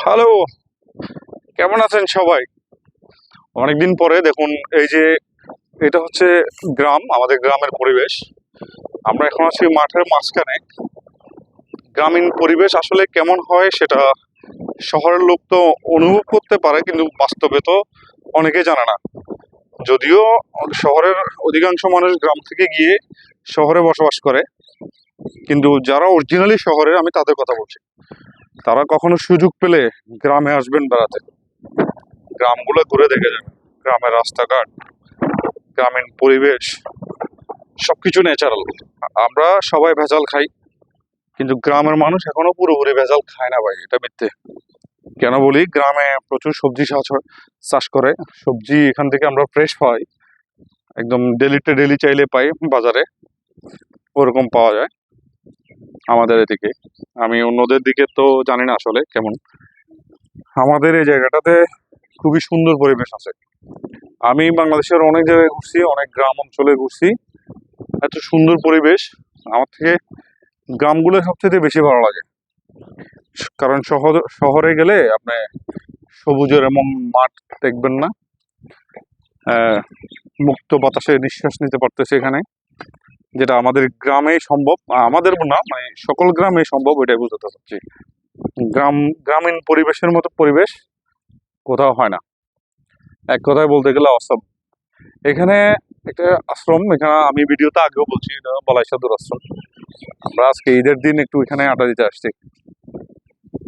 Hello কেমন আছেন সবাই? অনেকদিন পরে দেখুন, এই যে এটা হচ্ছে গ্রাম, আমাদের গ্রামের পরিবেশ। আমরা এখন আছি মাঠের মাঝখানে। গ্রামীণ পরিবেশ আসলে কেমন হয় সেটা শহরের লোক তো অনুভব করতে পারে, কিন্তু বাস্তবে তো অনেকে জানে না। যদিও শহরের অধিকাংশ মানুষ গ্রাম থেকে গিয়ে শহরে বসবাস করে, কিন্তু যারা অরিজিনালি শহরে আমি তাদের কথা বলছি। তারা কখনো সুযোগ পেলে গ্রামে আসবেন বেড়াতে। গ্রামগুলো ঘুরে দেখে যাবেন গ্রামের রাস্তাঘাট, গ্রামীণ পরিবেশ, সবকিছু ন্যাচারাল আমরা সবাই ভেজাল খাই, কিন্তু গ্রামের মানুষ এখনও পুরোপুরি ভেজাল খায় না ভাই, এটা মিথ্যে। কেন বলি? গ্রামে প্রচুর সবজি চাষ চাষ করে। সবজি এখান থেকে আমরা ফ্রেশ পাই। একদম ডেলিতে ডেলি চাইলে পাই বাজারে। ওরকম পাওয়া যায়। আমাদের এদিকে। আমি অন্যদের দিকে তো জানি না আসলে কেমন। আমাদের এই জায়গাটাতে খুবই সুন্দর পরিবেশ আছে। আমি বাংলাদেশের অনেক জায়গায় ঘুরছি, অনেক গ্রাম অঞ্চলে ঘুরছি। এত সুন্দর পরিবেশ। আমার থেকে গ্রামগুলো সবচেয়ে বেশি ভালো লাগে। কারণ শহর, শহরে গেলে আপনি সবুজের এমন মাঠ দেখবেন না। মুক্ত বাতাসে নিঃশ্বাস নিতে পারতেছে এখানে। যেটা আমাদের গ্রামেই সম্ভব আমাদের না মানে সকল গ্রামে সম্ভব, এটাই বুঝতে চাচ্ছি। গ্রাম, গ্রামীণ পরিবেশের মতো পরিবেশ কোথাও হয় না। এক কথায় বলতে গেলে অসম। এখানে একটা আশ্রম, এখানে আমি ভিডিওতে আগেও বলছি, এটা বলাই সাধুর আশ্রম। আমরা আজকে ঈদের দিন একটু এখানে আড্ডা দিতে আসছি।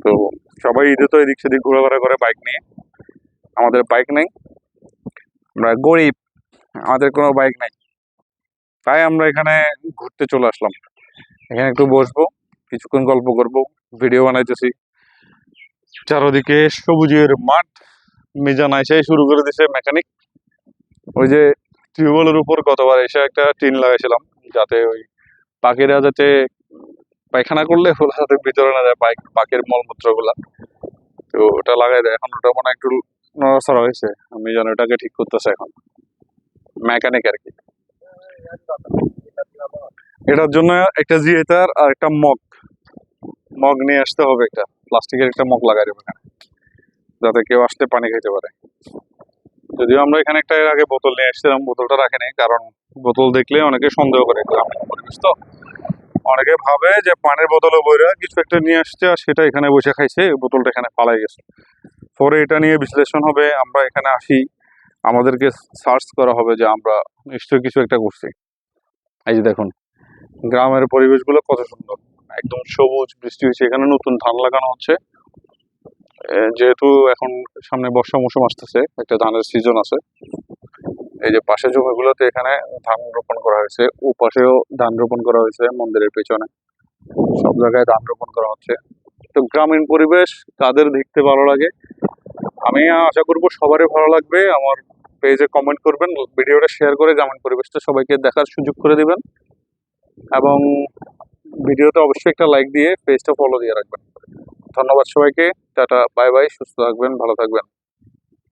তো সবাই ঈদে তো এদিক সেদিক ঘোরাফেরা করে বাইক নিয়ে। আমাদের বাইক নেই। আমরা গরিব, আমাদের কোনো বাইক নাই। তাই আমরা এখানে ঘুরতে চলে আসলাম। এখানে একটু বসবো, কিছুক্ষণ গল্প করব ভিডিও বানাইতেছি। চারদিকে সবুজের মাঠ, মিজান আইসাই শুরু করে দিছে মেকানিক ওই যে টিউবওয়েলের উপর গতবার এসে একটা টিন লাগাইছিলাম, যাতে ওই পাখিরা যাতে পায়খানা করলে ওরা যাতে ভিতরে না যায় পাখির মলমূত্রগুলা তো ওটা লাগাই দেয়। এখন ওটা মানে একটু নড়াচড়া হয়েছে আমি যেন ওটাকে ঠিক করতেছে এখন। মেকানিক আর কি। এটার জন্য একটা জিয়েতার আর একটা মগ। মগ নিয়ে আসতে হবে একটা প্লাস্টিকের একটা মগ লাগাই দেবে এখানে, যাতে কেউ আসতে পানি খেতে পারে। যদিও আমরা এখানে একটা এর আগে বোতল নিয়ে এসেছিলাম বোতলটা রাখিনি, কারণ বোতল দেখলে অনেকে সন্দেহ করে পরিবেশ তো। অনেকে ভাবে যে পানির বোতলে বইরা কিছু একটা নিয়ে আসছে আর সেটা এখানে বসে খাইছে, বোতলটা এখানে ফালাই গেছে। পরে এটা নিয়ে বিশ্লেষণ হবে, আমরা এখানে আসি। আমাদেরকে সার্চ করা হবে যে আমরা নিশ্চয়ই কিছু একটা করছি। এই যে দেখুন, গ্রামের পরিবেশগুলো কত সুন্দর। একদম সবুজ, বৃষ্টি হয়েছে, এখানে নতুন ধান লাগানো হচ্ছে। যেহেতু এখন সামনে বর্ষা মৌসুম আসতেছে, একটা ধানের সিজন আছে। এই যে পাশে জমিগুলোতে এখানে ধান রোপণ করা হয়েছে, ও পাশেও ধান রোপণ করা হয়েছে মন্দিরের পেছনে। সব জায়গায় ধান রোপণ করা হচ্ছে। তো গ্রামীণ পরিবেশ কাদের দেখতে ভালো লাগে। আমি আশা করব সবারই ভালো লাগবে। আমার পেজে কমেন্ট করবেন, ভিডিওটা শেয়ার করে গ্রামীণ পরিবেশটা সবাইকে দেখার সুযোগ করে দিবেন। এবং ভিডিওতে অবশ্যই একটা লাইক দিয়ে পেজটা ফলো দিয়ে রাখবেন। ধন্যবাদ সবাইকে, টাটা বাই বাই সুস্থ থাকবেন, ভালো থাকবেন।